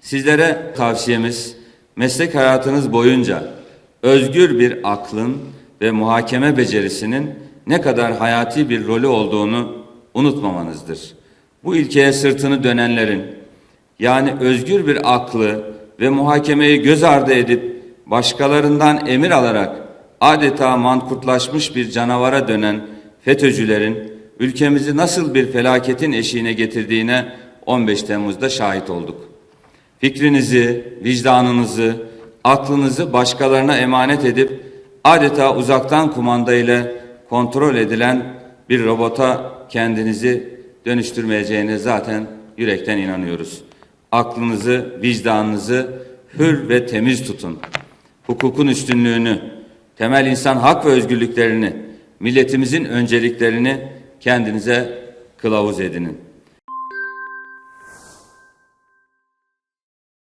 Sizlere tavsiyemiz meslek hayatınız boyunca özgür bir aklın ve muhakeme becerisinin ne kadar hayati bir rolü olduğunu unutmamanızdır. Bu ilkeye sırtını dönenlerin yani özgür bir aklı ve muhakemeyi göz ardı edip başkalarından emir alarak adeta mankurtlaşmış bir canavara dönen FETÖ'cülerin ülkemizi nasıl bir felaketin eşiğine getirdiğine 15 Temmuz'da şahit olduk. Fikrinizi, vicdanınızı, aklınızı başkalarına emanet edip adeta uzaktan kumanda ile kontrol edilen bir robota kendinizi dönüştürmeyeceğine zaten yürekten inanıyoruz. Aklınızı, vicdanınızı hür ve temiz tutun. Hukukun üstünlüğünü, temel insan hak ve özgürlüklerini, milletimizin önceliklerini kendinize kılavuz edinin.